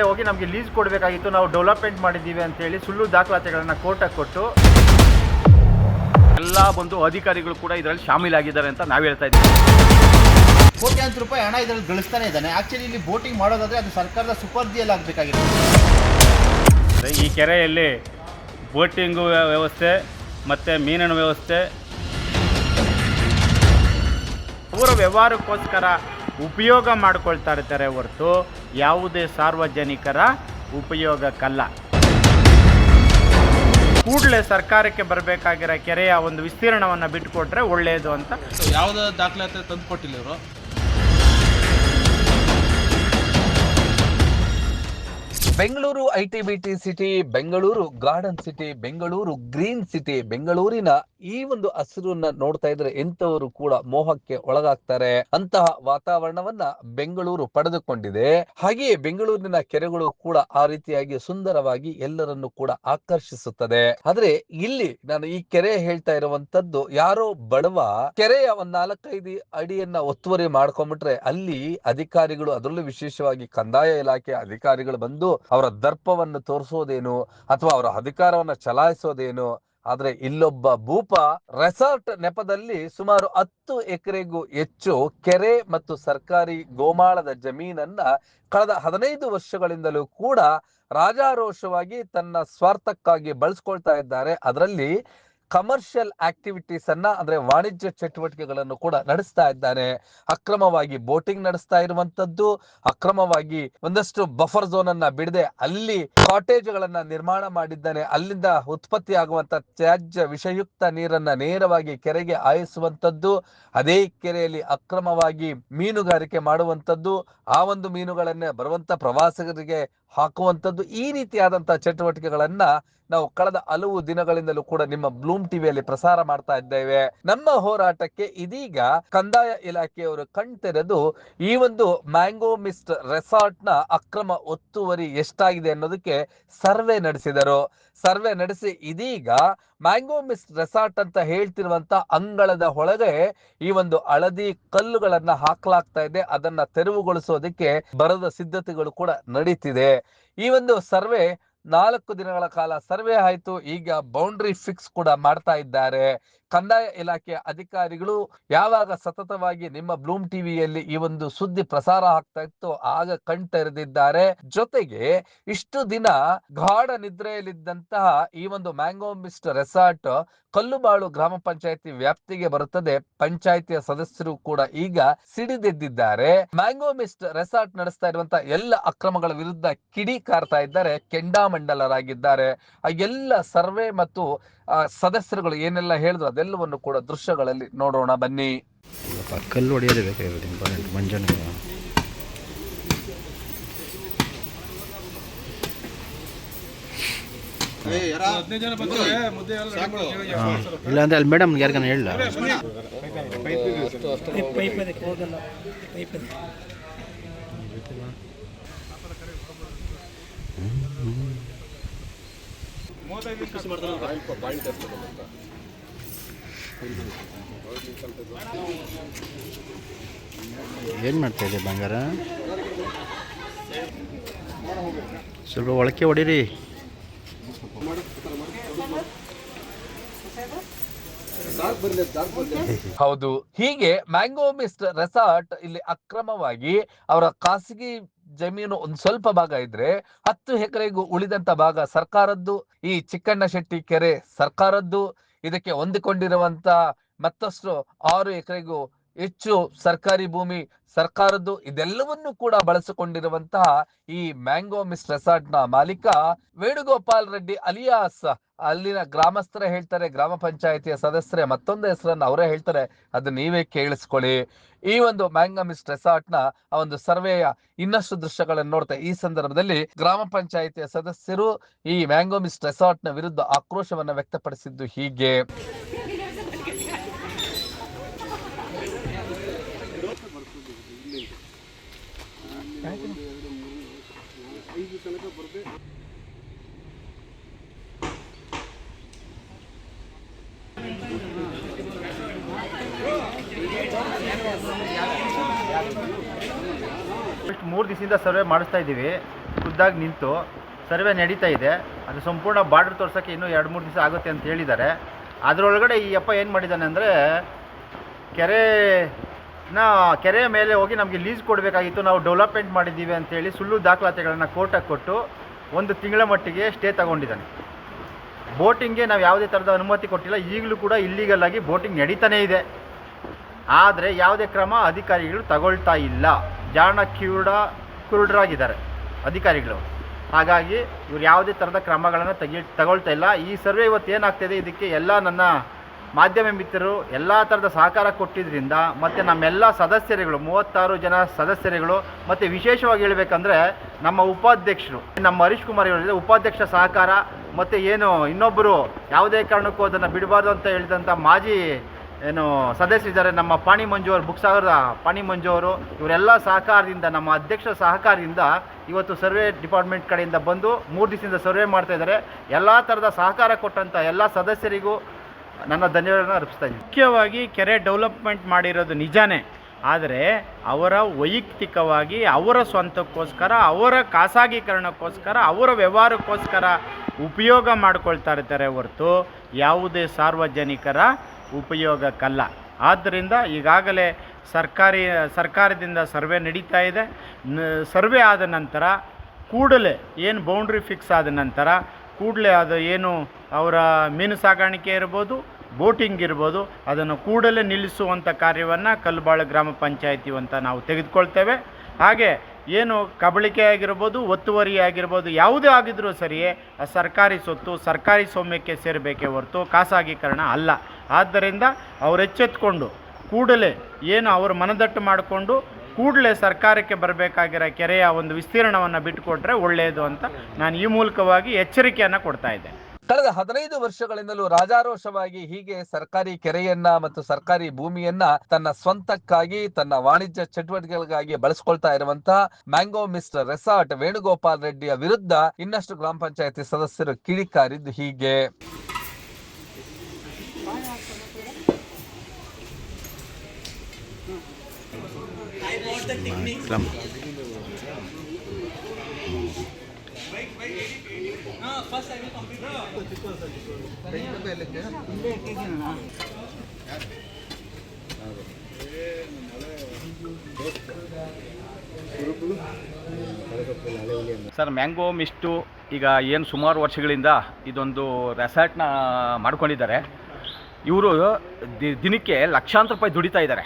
ಮೇಲೆ ಹೋಗಿ ನಮಗೆ ಲೀಸ್ ಕೊಡಬೇಕಾಗಿತ್ತು. ನಾವು ಡೆವಲಪ್ಮೆಂಟ್ ಮಾಡಿದ್ದೀವಿ ಅಂತೇಳಿ ಸುಳ್ಳು ದಾಖಲಾತಿಗಳನ್ನು ಕೋರ್ಟಾಗಿ ಕೊಟ್ಟು ಎಲ್ಲ ಬಂದು ಅಧಿಕಾರಿಗಳು ಕೂಡ ಇದರಲ್ಲಿ ಶಾಮೀಲಾಗಿದ್ದಾರೆ ಅಂತ ನಾವು ಹೇಳ್ತಾ ಇದ್ದೀವಿ. ಕೋಟ್ಯಾಂತರ ರೂಪಾಯಿ ಹಣ ಇದರಲ್ಲಿ ಗಳಿಸ್ತಾನೆ ಇದ್ದಾನೆ. ಆಕ್ಚುಲಿ ಇಲ್ಲಿ ಬೋಟಿಂಗ್ ಮಾಡೋದಾದ್ರೆ ಅದು ಸರ್ಕಾರದ ಸುಪರ್ದಿಯಲ್ಲಿ ಆಗಬೇಕಾಗಿದೆ ಈ ಕೆರೆಯಲ್ಲಿ ಬೋಟಿಂಗು ವ್ಯವಸ್ಥೆ ಮತ್ತು ಮೀನಿನ ವ್ಯವಸ್ಥೆ. ಅವರ ವ್ಯವಹಾರಕ್ಕೋಸ್ಕರ ಉಪಯೋಗ ಮಾಡ್ಕೊಳ್ತಾ ಇರ್ತಾರೆ ಹೊರತು ಯಾವುದೇ ಸಾರ್ವಜನಿಕರ ಉಪಯೋಗಕ್ಕಲ್ಲ. ಕೂಡಲೇ ಸರ್ಕಾರಕ್ಕೆ ಬರಬೇಕಾಗಿರೋ ಕೆರೆಯ ಒಂದು ವಿಸ್ತೀರ್ಣವನ್ನು ಬಿಟ್ಟುಕೊಟ್ರೆ ಒಳ್ಳೆಯದು ಅಂತ. ಯಾವುದೇ ದಾಖಲಾತಿ ತಂದು ಕೊಟ್ಟಿಲ್ಲ ಇವರು? Bengaluru I T B T city Bengaluru garden city Bengaluru green city ಬೆಂಗಳೂರಿನ ಈ ಒಂದು ಹಸಿರನ್ನ ನೋಡ್ತಾ ಇದ್ರೆ ಎಂತವರು ಕೂಡ ಮೋಹಕ್ಕೆ ಒಳಗಾಗ್ತಾರೆ. ಅಂತಹ ವಾತಾವರಣವನ್ನ ಬೆಂಗಳೂರು ಪಡೆದುಕೊಂಡಿದೆ. ಹಾಗೆಯೇ ಬೆಂಗಳೂರಿನ ಕೆರೆಗಳು ಕೂಡ ಆ ರೀತಿಯಾಗಿ ಸುಂದರವಾಗಿ ಎಲ್ಲರನ್ನು ಕೂಡ ಆಕರ್ಷಿಸುತ್ತದೆ. ಆದ್ರೆ ಇಲ್ಲಿ ನಾನು ಈ ಕೆರೆ ಹೇಳ್ತಾ ಇರುವಂತದ್ದು ಯಾರೋ ಬಡವ ಕೆರೆಯ ಒಂದ್ ನಾಲ್ಕೈದು ಅಡಿಯನ್ನ ಒತ್ತುವರಿ ಮಾಡ್ಕೊಂಡ್ಬಿಟ್ರೆ ಅಲ್ಲಿ ಅಧಿಕಾರಿಗಳು ಅದರಲ್ಲೂ ವಿಶೇಷವಾಗಿ ಕಂದಾಯ ಇಲಾಖೆ ಅಧಿಕಾರಿಗಳು ಬಂದು ಅವರ ದರ್ಪವನ್ನು ತೋರಿಸೋದೇನು ಅಥವಾ ಅವರ ಅಧಿಕಾರವನ್ನ ಚಲಾಯಿಸೋದೇನು? ಆದ್ರೆ ಇಲ್ಲೊಬ್ಬ ಭೂಪ ರೆಸಾರ್ಟ್ ನೆಪದಲ್ಲಿ ಸುಮಾರು ಹತ್ತು ಎಕರೆಗೂ ಹೆಚ್ಚು ಕೆರೆ ಮತ್ತು ಸರ್ಕಾರಿ ಗೋಮಾಳದ ಜಮೀನನ್ನ ಕಳೆದ ಹದಿನೈದು ವರ್ಷಗಳಿಂದಲೂ ಕೂಡ ರಾಜಾರೋಷವಾಗಿ ತನ್ನ ಸ್ವಾರ್ಥಕ್ಕಾಗಿ ಬಳಸ್ಕೊಳ್ತಾ ಇದ್ದಾರೆ. ಅದರಲ್ಲಿ ಕಮರ್ಷಿಯಲ್ ಆಕ್ಟಿವಿಟೀಸ್ ಅನ್ನ, ಅಂದ್ರೆ ವಾಣಿಜ್ಯ ಚಟುವಟಿಕೆಗಳನ್ನು ಕೂಡ ನಡೆಸ್ತಾ ಇದ್ದಾನೆ. ಅಕ್ರಮವಾಗಿ ಬೋಟಿಂಗ್ ನಡೆಸ್ತಾ ಇರುವಂತದ್ದು ಅಕ್ರಮವಾಗಿ ಒಂದಷ್ಟು ಬಫರ್ ಝೋನ್ ಅನ್ನ ಬಿಡದೆ ಅಲ್ಲಿ ಕಾಟೇಜ್ ಗಳನ್ನ ನಿರ್ಮಾಣ ಮಾಡಿದ್ದಾನೆ. ಅಲ್ಲಿಂದ ಉತ್ಪತ್ತಿ ಆಗುವಂತ ತ್ಯಾಜ್ಯ, ವಿಷಯುಕ್ತ ನೀರನ್ನ ನೇರವಾಗಿ ಕೆರೆಗೆ ಹಾಯಿಸುವಂತದ್ದು ಅದೇ ಕೆರೆಯಲ್ಲಿ ಅಕ್ರಮವಾಗಿ ಮೀನುಗಾರಿಕೆ ಮಾಡುವಂತದ್ದು ಆ ಒಂದು ಮೀನುಗಳನ್ನೇ ಬರುವಂತ ಪ್ರವಾಸಿಗರಿಗೆ ಹಾಕುವಂತದ್ದು ಈ ರೀತಿಯಾದಂತಹ ಚಟುವಟಿಕೆಗಳನ್ನ ನಾವು ಕಳೆದ ಹಲವು ದಿನಗಳಿಂದಲೂ ಕೂಡ ನಿಮ್ಮ ಬ್ಲೂಮ್ ಟಿವಿಯಲ್ಲಿ ಪ್ರಸಾರ ಮಾಡ್ತಾ ಇದ್ದೇವೆ. ನಮ್ಮ ಹೋರಾಟಕ್ಕೆ ಇದೀಗ ಕಂದಾಯ ಇಲಾಖೆಯವರು ಕಣ್ತೆರೆದು ಈ ಒಂದು ಮ್ಯಾಂಗೋ ಮಿಸ್ಟ್ ರೆಸಾರ್ಟ್ನ ಅಕ್ರಮ ಒತ್ತುವರಿ ಎಷ್ಟಾಗಿದೆ ಅನ್ನೋದಕ್ಕೆ ಸರ್ವೆ ನಡೆಸಿದರು. ಸರ್ವೆ ನಡೆಸಿ ಇದೀಗ ಮ್ಯಾಂಗೋ ಮಿಸ್ ರೆಸಾರ್ಟ್ ಅಂತ ಹೇಳ್ತಿರುವಂತ ಅಂಗಳದ ಒಳಗೆ ಈ ಒಂದು ಹಳದಿ ಕಲ್ಲುಗಳನ್ನ ಹಾಕಲಾಗ್ತಾ ಇದೆ. ಅದನ್ನ ತೆರವುಗೊಳಿಸೋದಕ್ಕೆ ಬರದ ಸಿದ್ಧತೆಗಳು ಕೂಡ ನಡೀತಿದೆ. ಈ ಒಂದು ಸರ್ವೆ ನಾಲ್ಕು ದಿನಗಳ ಕಾಲ ಸರ್ವೆ ಆಯ್ತು. ಈಗ ಬೌಂಡ್ರಿ ಫಿಕ್ಸ್ ಕೂಡ ಮಾಡ್ತಾ ಇದ್ದಾರೆ. ಕಂದಾಯ ಇಲಾಖೆ ಅಧಿಕಾರಿಗಳು ಯಾವಾಗ ಸತತವಾಗಿ ನಿಮ್ಮ ಬ್ಲೂಮ್ ಟಿವಿಯಲ್ಲಿ ಈ ಒಂದು ಸುದ್ದಿ ಪ್ರಸಾರ ಆಗ್ತಾ ಇತ್ತು, ಆಗ ಕಣ್ತೆರೆದಿದ್ದಾರೆ. ಜೊತೆಗೆ ಇಷ್ಟು ದಿನ ಗಾಢ ನಿದ್ರೆಯಲ್ಲಿದ್ದಂತಹ ಈ ಒಂದು ಮ್ಯಾಂಗೋ ಮಿಸ್ಟ್ ರೆಸಾರ್ಟ್ ಕಲ್ಲುಬಾಳು ಗ್ರಾಮ ಪಂಚಾಯತಿ ವ್ಯಾಪ್ತಿಗೆ ಬರುತ್ತದೆ. ಪಂಚಾಯತಿಯ ಸದಸ್ಯರು ಕೂಡ ಈಗ ಸಿಡಿದೆದ್ದಿದ್ದಾರೆ. ಮ್ಯಾಂಗೋ ಮಿಸ್ಟ್ ರೆಸಾರ್ಟ್ ನಡೆಸ್ತಾ ಇರುವಂತಹ ಎಲ್ಲ ಅಕ್ರಮಗಳ ವಿರುದ್ಧ ಕಿಡಿ ಕಾರ್ತಾ ಇದ್ದಾರೆ. ಕೆಂಡಾಮಂಡಲರಾಗಿದ್ದಾರೆ. ಆ ಎಲ್ಲ ಸರ್ವೆ ಮತ್ತು ಸದಸ್ಯರುಗಳು ಏನೆಲ್ಲ ಹೇಳಿದ್ರು ಅದೆಲ್ಲವನ್ನು ಕೂಡ ದೃಶ್ಯಗಳಲ್ಲಿ ನೋಡೋಣ ಬನ್ನಿ. ಕಲ್ಲು ಹೊಡೆಯೋದೇ ಇಂಪಾರ್ಟೆಂಟ್ ಮಂಜಾನೆ ಹದಿನೈದು ಜನ ಬಂದ್ರೆ ಮುದ್ದೆ ಎಲ್ಲ ready ಮಾಡ್ತೀವಿ. ಇಲ್ಲ ಅಂದ್ರೆ ಅಲ್ಲಿ ಮೇಡಮ್ ಯಾರಿಗಾನ ಹೇಳ ಏನು ಮಾಡ್ತಾ ಇದೆ ಬಂಗಾರ? ಸ್ವಲ್ಪ ಒಳಕ್ಕೆ ಹೊಡೀರಿ. ಹೌದು, ಹೀಗೆ ಮ್ಯಾಂಗೋ ಮಿಸ್ಟ್ ರೆಸಾರ್ಟ್ ಇಲ್ಲಿ ಅಕ್ರಮವಾಗಿ ಅವರ ಖಾಸಗಿ ಜಮೀನು ಒಂದ್ ಸ್ವಲ್ಪ ಭಾಗ ಇದ್ರೆ ಹತ್ತು ಎಕರೆಗೂ ಉಳಿದಂತ ಭಾಗ ಸರ್ಕಾರದ್ದು, ಈ ಚಿಕ್ಕಣ್ಣ ಶೆಟ್ಟಿ ಕೆರೆ ಸರ್ಕಾರದ್ದು, ಇದಕ್ಕೆ ಹೊಂದಿಕೊಂಡಿರುವಂತ ಮತ್ತಷ್ಟು ಆರು ಎಕರೆಗೂ ಹೆಚ್ಚು ಸರ್ಕಾರಿ ಭೂಮಿ ಸರ್ಕಾರದ್ದು, ಇದೆಲ್ಲವನ್ನು ಕೂಡ ಬಳಸಿಕೊಂಡಿರುವಂತಹ ಈ ಮ್ಯಾಂಗೋ ಮಿಸ್ ರೆಸಾರ್ಟ್ನ ಮಾಲೀಕ ವೇಣುಗೋಪಾಲ್ ರೆಡ್ಡಿ ಅಲಿಯಾಸ್ ಅಲ್ಲಿನ ಗ್ರಾಮಸ್ಥರೇ ಹೇಳ್ತಾರೆ, ಗ್ರಾಮ ಪಂಚಾಯತಿಯ ಸದಸ್ಯರೇ ಮತ್ತೊಂದು ಹೆಸರನ್ನು ಅವರೇ ಹೇಳ್ತಾರೆ. ಅದು ನೀವೇ ಕೇಳಿಸ್ಕೊಳ್ಳಿ. ಈ ಒಂದು ಮ್ಯಾಂಗೋ ಮಿಸ್ ರೆಸಾರ್ಟ್ನ ಆ ಒಂದು ಸರ್ವೆಯ ಇನ್ನಷ್ಟು ದೃಶ್ಯಗಳನ್ನು ನೋಡ್ತಾ ಈ ಸಂದರ್ಭದಲ್ಲಿ ಗ್ರಾಮ ಪಂಚಾಯತಿಯ ಸದಸ್ಯರು ಈ ಮ್ಯಾಂಗೋಮಿಸ್ಟ್ ರೆಸಾರ್ಟ್ನ ವಿರುದ್ಧ ಆಕ್ರೋಶವನ್ನ ವ್ಯಕ್ತಪಡಿಸಿದ್ದು ಹೀಗೆ. ಎಷ್ಟು ಮೂರು ದಿವಸದಿಂದ ಸರ್ವೆ ಮಾಡಿಸ್ತಾ ಇದ್ದೀವಿ. ಖುದ್ದಾಗಿ ನಿಂತು ಸರ್ವೆ ನಡೀತಾ ಇದೆ. ಅದು ಸಂಪೂರ್ಣ ಬಾರ್ಡರ್ ತೋರ್ಸೋಕ್ಕೆ ಇನ್ನೂ ಎರಡು ಮೂರು ದಿವಸ ಆಗುತ್ತೆ ಅಂತ ಹೇಳಿದ್ದಾರೆ. ಅದರೊಳಗಡೆ ಈ ಅಪ್ಪ ಏನು ಮಾಡಿದ್ದಾನೆ ಅಂದರೆ ಕೆರೆನ ಕೆರೆಯ ಮೇಲೆ ಹೋಗಿ ನಮಗೆ ಲೀಸ್ ಕೊಡಬೇಕಾಗಿತ್ತು. ನಾವು ಡೆವಲಪ್ಮೆಂಟ್ ಮಾಡಿದ್ದೀವಿ ಅಂತೇಳಿ ಸುಳ್ಳು ದಾಖಲಾತಿಗಳನ್ನು ಕೋರ್ಟಾಗಿ ಕೊಟ್ಟು ಒಂದು ತಿಂಗಳ ಮಟ್ಟಿಗೆ ಸ್ಟೇ ತಗೊಂಡಿದ್ದಾನೆ. ಬೋಟಿಂಗ್ಗೆ ನಾವು ಯಾವುದೇ ಥರದ ಅನುಮತಿ ಕೊಟ್ಟಿಲ್ಲ. ಈಗಲೂ ಕೂಡ ಇಲ್ಲೀಗಲ್ ಆಗಿ ಬೋಟಿಂಗ್ ನಡೀತಾನೇ ಇದೆ. ಆದರೆ ಯಾವುದೇ ಕ್ರಮ ಅಧಿಕಾರಿಗಳು ತಗೊಳ್ತಾ ಇಲ್ಲ. ಜಾಣ ಕಿರುಡ ಕುರುಡರಾಗಿದ್ದಾರೆ ಅಧಿಕಾರಿಗಳು. ಹಾಗಾಗಿ ಇವ್ರು ಯಾವುದೇ ಥರದ ಕ್ರಮಗಳನ್ನು ತೆಗಿ, ತಗೊಳ್ತಾ ಇಲ್ಲ. ಈ ಸರ್ವೆ ಇವತ್ತು ಏನಾಗ್ತಿದೆ? ಇದಕ್ಕೆ ಎಲ್ಲ ನನ್ನ ಮಾಧ್ಯಮ ಮಿತ್ರರು ಎಲ್ಲ ಥರದ ಸಹಕಾರ ಕೊಟ್ಟಿದ್ದರಿಂದ ಮತ್ತು ನಮ್ಮೆಲ್ಲ ಸದಸ್ಯರುಗಳು, ಮೂವತ್ತಾರು ಜನ ಸದಸ್ಯರುಗಳು ಮತ್ತು ವಿಶೇಷವಾಗಿ ಹೇಳಬೇಕಂದ್ರೆ ನಮ್ಮ ಉಪಾಧ್ಯಕ್ಷರು, ನಮ್ಮ ಹರೀಶ್ ಕುಮಾರ್ ಹೇಳಿದರೆ ಉಪಾಧ್ಯಕ್ಷ ಸಹಕಾರ ಮತ್ತು ಏನು ಇನ್ನೊಬ್ಬರು ಯಾವುದೇ ಕಾರಣಕ್ಕೂ ಅದನ್ನು ಬಿಡಬಾರ್ದು ಅಂತ ಹೇಳಿದಂಥ ಮಾಜಿ ಏನು ಸದಸ್ಯರಿದ್ದಾರೆ ನಮ್ಮ ಪಾಣಿ ಮಂಜು ಅವರು ಬುಕ್ಸಾಗರದ ಪಾಣಿ ಮಂಜು ಅವರು, ಇವರೆಲ್ಲ ಸಹಕಾರದಿಂದ, ನಮ್ಮ ಅಧ್ಯಕ್ಷ ಸಹಕಾರದಿಂದ ಇವತ್ತು ಸರ್ವೆ ಡಿಪಾರ್ಟ್ಮೆಂಟ್ ಕಡೆಯಿಂದ ಬಂದು ಮೂರು ದಿವಸದಿಂದ ಸರ್ವೆ ಮಾಡ್ತಾ ಇದ್ದಾರೆ. ಎಲ್ಲ ಥರದ ಸಹಕಾರ ಕೊಟ್ಟಂಥ ಎಲ್ಲ ಸದಸ್ಯರಿಗೂ ನನ್ನ ಧನ್ಯವಾದಗಳನ್ನು ಅರ್ಪಿಸ್ತಾ ಇದ್ದೀನಿ. ಮುಖ್ಯವಾಗಿ ಕೆರೆ ಡೆವಲಪ್ಮೆಂಟ್ ಮಾಡಿರೋದು ನಿಜಾನೇ, ಆದರೆ ಅವರ ವೈಯಕ್ತಿಕವಾಗಿ, ಅವರ ಸ್ವಂತಕ್ಕೋಸ್ಕರ, ಅವರ ಖಾಸಗೀಕರಣಕ್ಕೋಸ್ಕರ, ಅವರ ವ್ಯವಹಾರಕ್ಕೋಸ್ಕರ ಉಪಯೋಗ ಮಾಡ್ಕೊಳ್ತಾ ಇರ್ತಾರೆ ಹೊರತು ಯಾವುದೇ ಸಾರ್ವಜನಿಕರ ಉಪಯೋಗಕ್ಕಲ್ಲ. ಆದ್ದರಿಂದ ಈಗಾಗಲೇ ಸರ್ಕಾರಿ, ಸರ್ಕಾರದಿಂದ ಸರ್ವೆ ನಡೀತಾ ಇದೆ. ಸರ್ವೆ ಆದ ನಂತರ ಕೂಡಲೇ ಏನು ಬೌಂಡ್ರಿ ಫಿಕ್ಸ್ ಆದ ನಂತರ ಕೂಡಲೇ ಅದು ಏನು ಅವರ ಮೀನು ಸಾಗಾಣಿಕೆ ಇರ್ಬೋದು ಬೋಟಿಂಗ್ ಇರ್ಬೋದು, ಅದನ್ನು ಕೂಡಲೇ ನಿಲ್ಲಿಸುವಂಥ ಕಾರ್ಯವನ್ನು ಕಲ್ಲುಬಾಳು ಗ್ರಾಮ ಪಂಚಾಯಿತಿ ಅಂತ ನಾವು ತೆಗೆದುಕೊಳ್ತೇವೆ. ಹಾಗೆ ಏನು ಕಬಳಿಕೆ ಆಗಿರ್ಬೋದು, ಒತ್ತುವರಿ ಆಗಿರ್ಬೋದು, ಯಾವುದೇ ಆಗಿದ್ರೂ ಸರಿಯೇ, ಆ ಸರ್ಕಾರಿ ಸೊತ್ತು ಸರ್ಕಾರಿ ಸ್ವಾಮ್ಯಕ್ಕೆ ಸೇರಬೇಕೇ ಹೊರತು ಖಾಸಗೀಕರಣ ಅಲ್ಲ. ಆದ್ದರಿಂದ ಅವ್ರು ಎಚ್ಚೆತ್ಕೊಂಡು ಕೂಡಲೇ ಏನು ಅವರು ಮನದಟ್ಟು ಮಾಡಿಕೊಂಡು ಕೂಡಲೇ ಸರ್ಕಾರಕ್ಕೆ ಬರಬೇಕಾಗಿರೋ ಕೆರೆಯ ಒಂದು ವಿಸ್ತೀರ್ಣವನ್ನು ಬಿಟ್ಟುಕೊಟ್ರೆ ಒಳ್ಳೆಯದು ಅಂತ ನಾನು ಈ ಮೂಲಕವಾಗಿ ಎಚ್ಚರಿಕೆಯನ್ನು ಕೊಡ್ತಾ ಇದ್ದೆ ಕಳೆದ ಹದಿನೈದು ವರ್ಷಗಳಿಂದಲೂ ರಾಜಾರೋಷವಾಗಿ ಹೀಗೆ ಸರ್ಕಾರಿ ಕೆರೆಯನ್ನ ಮತ್ತು ಸರ್ಕಾರಿ ಭೂಮಿಯನ್ನ ತನ್ನ ಸ್ವಂತಕ್ಕಾಗಿ ತನ್ನ ವಾಣಿಜ್ಯ ಚಟುವಟಿಕೆಗಳಿಗಾಗಿ ಬಳಸಿಕೊಳ್ತಾ ಇರುವಂತಹ ಮ್ಯಾಂಗೋ ಮಿಸ್ಟರ್ ರೆಸಾರ್ಟ್ ವೇಣುಗೋಪಾಲ್ ರೆಡ್ಡಿಯ ವಿರುದ್ಧ ಇನ್ನಷ್ಟು ಗ್ರಾಮ ಪಂಚಾಯತಿ ಸದಸ್ಯರು ಕಿಡಿಕಾರಿದ್ದು ಹೀಗೆ. ಕ್ರಮ ಸರ್, ಮ್ಯಾಂಗೋ ಮಿಸ್ಟು ಈಗ ಏನು ಸುಮಾರು ವರ್ಷಗಳಿಂದ ಇದೊಂದು ರೆಸಾರ್ಟ್ನ ಮಾಡ್ಕೊಂಡಿದ್ದಾರೆ. ಇವರು ದಿನಕ್ಕೆ ಲಕ್ಷಾಂತರ ರೂಪಾಯಿ ದುಡಿತಾ ಇದ್ದಾರೆ.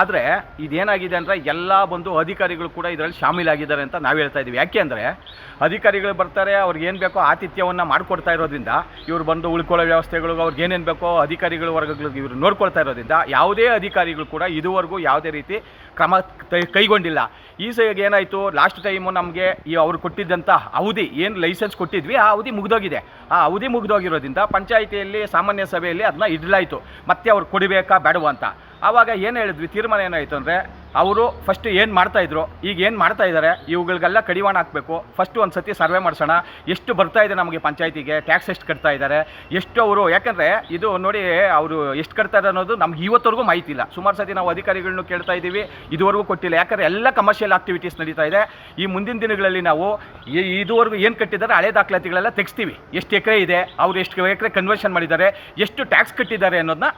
ಆದರೆ ಇದೇನಾಗಿದೆ ಅಂದರೆ ಎಲ್ಲ ಬಂದು ಅಧಿಕಾರಿಗಳು ಕೂಡ ಇದರಲ್ಲಿ ಶಾಮೀಲಾಗಿದ್ದಾರೆ ಅಂತ ನಾವು ಹೇಳ್ತಾ ಇದ್ದೀವಿ ಯಾಕೆ ಅಂದರೆ ಅಧಿಕಾರಿಗಳು ಬರ್ತಾರೆ, ಅವ್ರಿಗೆ ಏನು ಬೇಕೋ ಆತಿಥ್ಯವನ್ನು ಮಾಡಿಕೊಡ್ತಾ ಇರೋದ್ರಿಂದ ಇವರು ಬಂದು ಉಳ್ಕೊಳ್ಳೋ ವ್ಯವಸ್ಥೆಗಳು ಅವ್ರಿಗೆ ಏನೇನು ಬೇಕೋ ಅಧಿಕಾರಿಗಳ ವರ್ಗಗಳಿಗೆ ಇವರು ನೋಡ್ಕೊಳ್ತಾ ಇರೋದ್ರಿಂದ ಯಾವುದೇ ಅಧಿಕಾರಿಗಳು ಕೂಡ ಇದುವರೆಗೂ ಯಾವುದೇ ರೀತಿ ಕ್ರಮ ಕೈಗೊಂಡಿಲ್ಲ. ಈ ಸೈಗೆ ಏನಾಯಿತು ಲಾಸ್ಟ್ ಟೈಮು ನಮಗೆ ಈ ಅವ್ರು ಕೊಟ್ಟಿದ್ದಂಥ ಅವಧಿ, ಏನು ಲೈಸೆನ್ಸ್ ಕೊಟ್ಟಿದ್ವಿ, ಆ ಅವಧಿ ಮುಗಿದೋಗಿದೆ. ಆ ಅವಧಿ ಮುಗಿದೋಗಿರೋದ್ರಿಂದ ಪಂಚಾಯಿತಿಯಲ್ಲಿ, ಸಾಮಾನ್ಯ ಸಭೆಯಲ್ಲಿ ಅದನ್ನ ಇಡಲಾಯಿತು. ಮತ್ತೆ ಅವ್ರು ಕೊಡಬೇಕಾ, ಬೇಡವಾ ಅಂತ. ಆವಾಗ ಏನು ಹೇಳಿದ್ವಿ? ತೀರ್ಮಾನ ಏನಾಯಿತು ಅಂದರೆ, ಅವರು ಫಸ್ಟ್ ಏನು ಮಾಡ್ತಾಯಿದ್ರು ಈಗ ಏನು ಮಾಡ್ತಾ ಇದ್ದಾರೆ ಇವುಗಳಿಗೆಲ್ಲ ಕಡಿವಾಣ ಹಾಕಬೇಕು. ಫಸ್ಟು ಒಂದು ಸತಿ ಸರ್ವೆ ಮಾಡಿಸೋಣ. ಎಷ್ಟು ಬರ್ತಾ ಇದೆ ನಮಗೆ ಪಂಚಾಯತಿಗೆ? ಟ್ಯಾಕ್ಸ್ ಎಷ್ಟು ಕಟ್ತಾ ಇದ್ದಾರೆ ಎಷ್ಟು ಅವರು, ಯಾಕಂದರೆ ಇದು ನೋಡಿ, ಅವರು ಎಷ್ಟು ಕಟ್ತಾರೆ ಅನ್ನೋದು ನಮ್ಗೆ ಇವತ್ತವರೆಗೂ ಮಾಹಿತಿ ಇಲ್ಲ ಸುಮಾರು ಸತಿ ನಾವು ಅಧಿಕಾರಿಗಳನ್ನು ಕೇಳ್ತಾ ಇದ್ದೀವಿ ಇದುವರೆಗೂ ಕೊಟ್ಟಿಲ್ಲ. ಯಾಕಂದರೆ ಎಲ್ಲ ಕಮರ್ಷಿಯಲ್ ಆಕ್ಟಿವಿಟೀಸ್ ನಡೀತಾ ಇದೆ. ಈ ಮುಂದಿನ ದಿನಗಳಲ್ಲಿ ನಾವು ಇದುವರೆಗೂ ಏನು ಕಟ್ಟಿದ್ದಾರೆ ಹಳೆ ದಾಖಲಾತಿಗಳೆಲ್ಲ ತೆಗೆಸ್ತೀವಿ. ಎಷ್ಟು ಎಕರೆ ಇದೆ? ಅವರು ಎಷ್ಟು ಎಕರೆ ಕನ್ವರ್ಷನ್ ಮಾಡಿದ್ದಾರೆ? ಎಷ್ಟು ಟ್ಯಾಕ್ಸ್ ಕಟ್ಟಿದ್ದಾರೆ ಅನ್ನೋದನ್ನ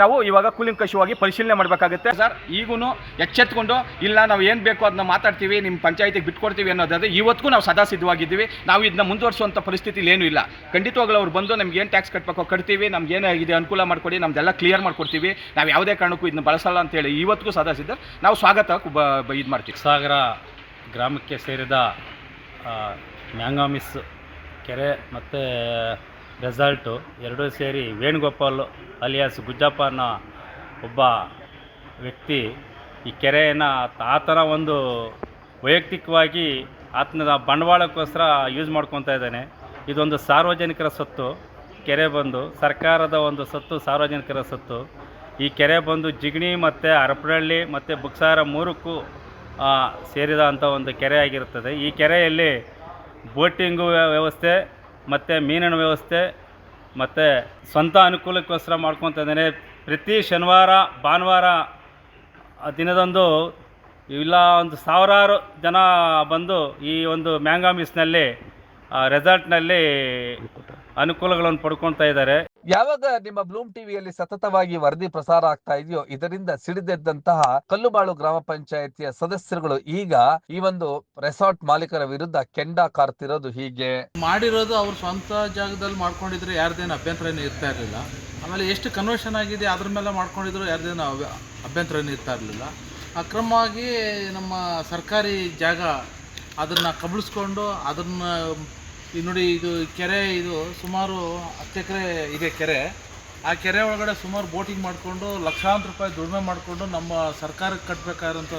ನಾವು ಇವಾಗ ಕೂಲಿಂಕಷವಾಗಿ ಪರಿಶೀಲನೆ ಮಾಡಬೇಕಾಗುತ್ತೆ. ಸರ್ ಈಗೂ ಎಚ್ಚೆತ್ಕೊಂಡು ಇಲ್ಲ ನಾವು ಏನು ಬೇಕೋ ಅದನ್ನ ಮಾತಾಡ್ತೀವಿ ನಿಮ್ಮ ಪಂಚಾಯತಿಗೆ ಬಿಟ್ಕೊಡ್ತೀವಿ ಅನ್ನೋದಾದ್ರೆ ಇವತ್ತಿಗೂ ನಾವು ಸದಾ ಸಿದ್ಧವಾಗಿದ್ದೀವಿ. ನಾವು ಇದನ್ನ ಮುಂದುವರಿಸುವಂಥ ಪರಿಸ್ಥಿತಿಲಿ ಏನೂ ಇಲ್ಲ. ಖಂಡಿತವಾಗ್ಲೂ ಅವ್ರು ಬಂದು ನಮ್ಗೆ ಏನು ಟ್ಯಾಕ್ಸ್ ಕಟ್ಟಬೇಕೋ ಕಟ್ತೀವಿ ನಮ್ಗೆ ಏನಾಗಿದೆ ಅನುಕೂಲ ಮಾಡಿಕೊಡಿ ನಮ್ದೆಲ್ಲ ಕ್ಲಿಯರ್ ಮಾಡಿಕೊಡ್ತೀವಿ. ನಾವು ಯಾವುದೇ ಕಾರಣಕ್ಕೂ ಇದನ್ನ ಬಳಸಲ್ಲ ಅಂತೇಳಿ ಇವತ್ತಿಗೂ ಸದಾ ಸಿದ್ಧ. ನಾವು ಸ್ವಾಗತ ಇದು ಮಾಡ್ತೀವಿ. ಸಾಗರ ಗ್ರಾಮಕ್ಕೆ ಸೇರಿದ ಮ್ಯಾಂಗಾಮಿಸ್ ಕೆರೆ ಮತ್ತು ರೆಸಾರ್ಟು ಎರಡೂ ಸೇರಿ ವೇಣುಗೋಪಾಲ್ ಅಲಿಯಾಸ್ ಗುಜ್ಜಪ್ಪ ಅನ್ನೋ ಒಬ್ಬ ವ್ಯಕ್ತಿ ಈ ಕೆರೆಯನ್ನು ಆತನ ಒಂದು ವೈಯಕ್ತಿಕವಾಗಿ ಆತನ ಬಂಡವಾಳಕ್ಕೋಸ್ಕರ ಯೂಸ್ ಮಾಡ್ಕೊತಾ ಇದ್ದಾನೆ. ಇದೊಂದು ಸಾರ್ವಜನಿಕರ ಸೊತ್ತು. ಕೆರೆ ಬಂದು ಸರ್ಕಾರದ ಒಂದು ಸೊತ್ತು, ಸಾರ್ವಜನಿಕರ ಸೊತ್ತು. ಈ ಕೆರೆ ಬಂದು ಜಿಗಣಿ ಮತ್ತು ಹರಪನಹಳ್ಳಿ ಮತ್ತು ಬುಕ್ಸಾರ ಮೂರಕ್ಕೂ ಸೇರಿದಂಥ ಒಂದು ಕೆರೆ ಆಗಿರುತ್ತದೆ. ಈ ಕೆರೆಯಲ್ಲಿ ಬೋಟಿಂಗು ವ್ಯವಸ್ಥೆ ಮತ್ತು ಮೀನಿನ ವ್ಯವಸ್ಥೆ, ಮತ್ತು ಸ್ವಂತ ಅನುಕೂಲಕ್ಕೋಸ್ಕರ ಮಾಡ್ಕೊತ ಇದ್ದೇನೆ. ಪ್ರತಿ ಶನಿವಾರ, ಭಾನುವಾರ ದಿನದಂದು ಇಲ್ಲ, ಒಂದು ಸಾವಿರಾರು ಜನ ಬಂದು ಈ ಒಂದು ಮ್ಯಾಂಗಾಮಿಸ್ನಲ್ಲಿ ರೆಸಾರ್ಟ್ನಲ್ಲಿ ಅನುಕೂಲಗಳನ್ನು ಪಡ್ಕೊತಾ ಇದ್ದಾರೆ. ಯಾವಾಗ ನಿಮ್ಮ ಬ್ಲೂಮ್ ಟಿವಿಯಲ್ಲಿ ಸತತವಾಗಿ ವರದಿ ಪ್ರಸಾರ ಆಗ್ತಾ ಇದೆಯೋ ಇದರಿಂದ ಸಿಡಿದೆದ್ದಂತಹ ಕಲ್ಲುಬಾಳು ಗ್ರಾಮ ಪಂಚಾಯತಿಯ ಸದಸ್ಯರುಗಳು ಈಗ ಈ ಒಂದು ರೆಸಾರ್ಟ್ ಮಾಲೀಕರ ವಿರುದ್ಧ ಕೆಂಡ ಕಾರ್ತಿರೋದು ಹೀಗೆ. ಮಾಡಿರೋದು ಅವ್ರ ಸ್ವಂತ ಜಾಗದಲ್ಲಿ ಮಾಡ್ಕೊಂಡಿದ್ರೆ ಯಾರ್ದೇನು ಅಭ್ಯಂತರ ಇರ್ತಾ ಇರಲಿಲ್ಲ. ಆಮೇಲೆ ಎಷ್ಟು ಕನ್ವರ್ಷನ್ ಆಗಿದೆ ಅದ್ರ ಮೇಲೆ ಮಾಡ್ಕೊಂಡಿದ್ರು ಯಾರ್ದೇನು ಅಭ್ಯಂತರ ಇರ್ತಾ ಇರಲಿಲ್ಲ. ಅಕ್ರಮವಾಗಿ ನಮ್ಮ ಸರ್ಕಾರಿ ಜಾಗ ಅದನ್ನು ಕಬಳಿಸ್ಕೊಂಡು ಅದನ್ನು ಈ ನೋಡಿ ಇದು ಕೆರೆ, ಇದು ಸುಮಾರು ಹತ್ತು ಎಕರೆ ಇದೆ ಕೆರೆ. ಆ ಕೆರೆ ಒಳಗಡೆ ಸುಮಾರು ಬೋಟಿಂಗ್ ಮಾಡಿಕೊಂಡು, ಲಕ್ಷಾಂತರ ರೂಪಾಯಿ ದುಡಿಮೆ ಮಾಡಿಕೊಂಡು ನಮ್ಮ ಸರ್ಕಾರಕ್ಕೆ ಕಟ್ಟಬೇಕಾದಂಥ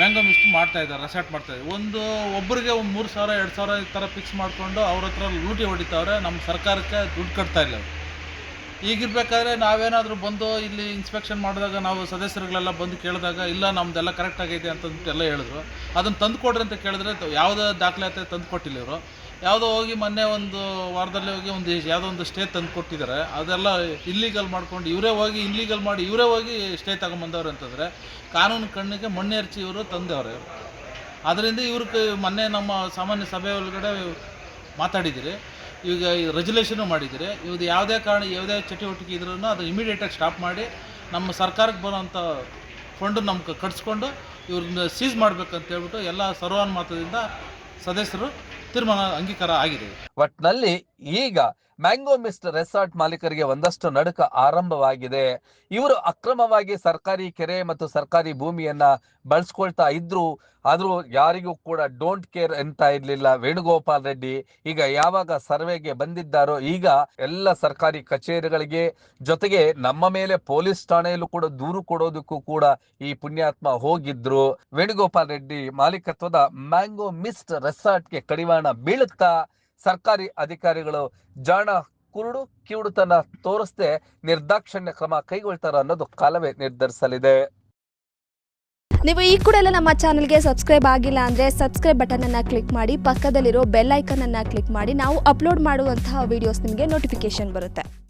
ಮ್ಯಾಂಗೋ ಇಷ್ಟು ಮಾಡ್ತಾ ಇದ್ದಾರೆ ರೆಸಾರ್ಟ್ ಮಾಡ್ತಾ ಇದ್ದಾರೆ. ಒಂದು ಒಬ್ಬರಿಗೆ ಒಂದು ಮೂರು ಸಾವಿರ, ಎರಡು ಸಾವಿರ ಈ ಥರ ಫಿಕ್ಸ್ ಮಾಡಿಕೊಂಡು ಅವ್ರ ಹತ್ರ ಲೂಟಿ ಹೊಡಿತಾವ್ರೆ, ನಮ್ಮ ಸರ್ಕಾರಕ್ಕೆ ದುಡ್ಡು ಕಟ್ತಾ ಇಲ್ಲ. ಈಗಿರ್ಬೇಕಾದ್ರೆ ನಾವೇನಾದರೂ ಬಂದು ಇಲ್ಲಿ ಇನ್ಸ್ಪೆಕ್ಷನ್ ಮಾಡಿದಾಗ ನಾವು ಸದಸ್ಯರುಗಳೆಲ್ಲ ಬಂದು ಕೇಳಿದಾಗ, ಇಲ್ಲ ನಮ್ಮದೆಲ್ಲ ಕರೆಕ್ಟ್ ಆಗೈತೆ ಅಂತಂದ್ಬಿಟ್ಟು ಎಲ್ಲ ಹೇಳಿದ್ರು. ಅದನ್ನು ತಂದು ಕೊಡ್ರಿ ಅಂತ ಕೇಳಿದ್ರೆ ಯಾವುದೇ ದಾಖಲಾತಿ ತಂದು ಕೊಟ್ಟಿಲ್ಲ ಇವರು. ಯಾವುದೋ ಹೋಗಿ ಮೊನ್ನೆ ಒಂದು ವಾರದಲ್ಲಿ ಹೋಗಿ ಒಂದು ಯಾವುದೋ ಒಂದು ಸ್ಟೇ ತಂದು ಕೊಟ್ಟಿದ್ದಾರೆ. ಅದೆಲ್ಲ ಇಲ್ಲೀಗಲ್ ಮಾಡ್ಕೊಂಡು ಇವರೇ ಹೋಗಿ ಇಲ್ಲೀಗಲ್ ಮಾಡಿ ಇವರೇ ಹೋಗಿ ಸ್ಟೇ ತಗೊಂಬಂದವ್ರು ಅಂತಂದರೆ ಕಾನೂನು ಕಣ್ಣಿಗೆ ಮಣ್ಣೆರ್ಚಿ ಇವರು ತಂದವ್ರೆ ಇವರು. ಅದರಿಂದ ಇವ್ರಿಗೆ ಮೊನ್ನೆ ನಮ್ಮ ಸಾಮಾನ್ಯ ಸಭೆ ಒಳಗಡೆ ಮಾತಾಡಿದ್ದೀರಿ ಈಗ ರೆಜುಲೇಷನು ಮಾಡಿದ್ದೀರಿ ಇವ್ದು ಯಾವುದೇ ಕಾರಣ ಯಾವುದೇ ಚಟುವಟಿಕೆ ಇದ್ರೂ ಅದು ಇಮಿಡಿಯೇಟಾಗಿ ಸ್ಟಾಪ್ ಮಾಡಿ ನಮ್ಮ ಸರ್ಕಾರಕ್ಕೆ ಬರೋವಂಥ ಫಂಡು ನಮ್ಗೆ ಕಟ್ಸ್ಕೊಂಡು ಇವ್ರನ್ನ ಸೀಸ್ ಮಾಡಬೇಕಂತ ಹೇಳ್ಬಿಟ್ಟು ಎಲ್ಲ ಸರ್ವಾನುಮತದಿಂದ ಸದಸ್ಯರು ತೀರ್ಮಾನ ಅಂಗೀಕಾರ ಆಗಿದೆ. ಒಟ್ನಲ್ಲಿ ಈಗ ಮ್ಯಾಂಗೋ ಮಿಸ್ಟ್ ರೆಸಾರ್ಟ್ ಮಾಲೀಕರಿಗೆ ಒಂದಷ್ಟು ನಡುಕ ಆರಂಭವಾಗಿದೆ. ಇವರು ಅಕ್ರಮವಾಗಿ ಸರ್ಕಾರಿ ಕೆರೆ ಮತ್ತು ಸರ್ಕಾರಿ ಭೂಮಿಯನ್ನ ಬಳಸ್ಕೊಳ್ತಾ ಇದ್ರು. ಆದರೂ ಯಾರಿಗೂ ಕೂಡ ಡೋಂಟ್ ಕೇರ್ ಅಂತ ಇರ್ಲಿಲ್ಲ. ವೇಣುಗೋಪಾಲ್ ರೆಡ್ಡಿ ಈಗ ಯಾವಾಗ ಸರ್ವೆಗೆ ಬಂದಿದ್ದಾರೋ ಈಗ ಎಲ್ಲ ಸರ್ಕಾರಿ ಕಚೇರಿಗಳಿಗೆ ಜೊತೆಗೆ ನಮ್ಮ ಮೇಲೆ ಪೊಲೀಸ್ ಠಾಣೆಯಲ್ಲೂ ಕೂಡ ದೂರು ಕೊಡೋದಕ್ಕೂ ಕೂಡ ಈ ಪುಣ್ಯಾತ್ಮ ಹೋಗಿದ್ರು. ವೇಣುಗೋಪಾಲ್ ರೆಡ್ಡಿ ಮಾಲೀಕತ್ವದ ಮ್ಯಾಂಗೋ ಮಿಸ್ಟ್ ರೆಸಾರ್ಟ್ಗೆ ಕಡಿವಾಣ ಬೀಳುತ್ತಾ ಸರ್ಕಾರಿ ಅಧಿಕಾರಿಗಳು ಜಾಣ ಕುರುಡು ಕಿವುಡುತನ ತೋರಿಸದೆ ನಿರ್ದಾಕ್ಷಣ್ಯ ಕ್ರಮ ಕೈಗೊಳ್ತಾರ ಅನ್ನೋದು ಕಾಲವೇ ನಿರ್ಧರಿಸಲಿದೆ. ನೀವು ಈ ಕೂಡ ಎಲ್ಲ ನಮ್ಮ ಚಾನಲ್ಗೆ ಸಬ್ಸ್ಕ್ರೈಬ್ ಆಗಿಲ್ಲ ಅಂದ್ರೆ ಸಬ್ಸ್ಕ್ರೈಬ್ ಬಟನನ್ನು ಕ್ಲಿಕ್ ಮಾಡಿ, ಪಕ್ಕದಲ್ಲಿರೋ ಬೆಲ್ ಐಕನನ್ನು ಕ್ಲಿಕ್ ಮಾಡಿ, ನಾವು ಅಪ್ಲೋಡ್ ಮಾಡುವಂತಹ ವಿಡಿಯೋಸ್ ನಿಮಗೆ ನೋಟಿಫಿಕೇಶನ್ ಬರುತ್ತೆ.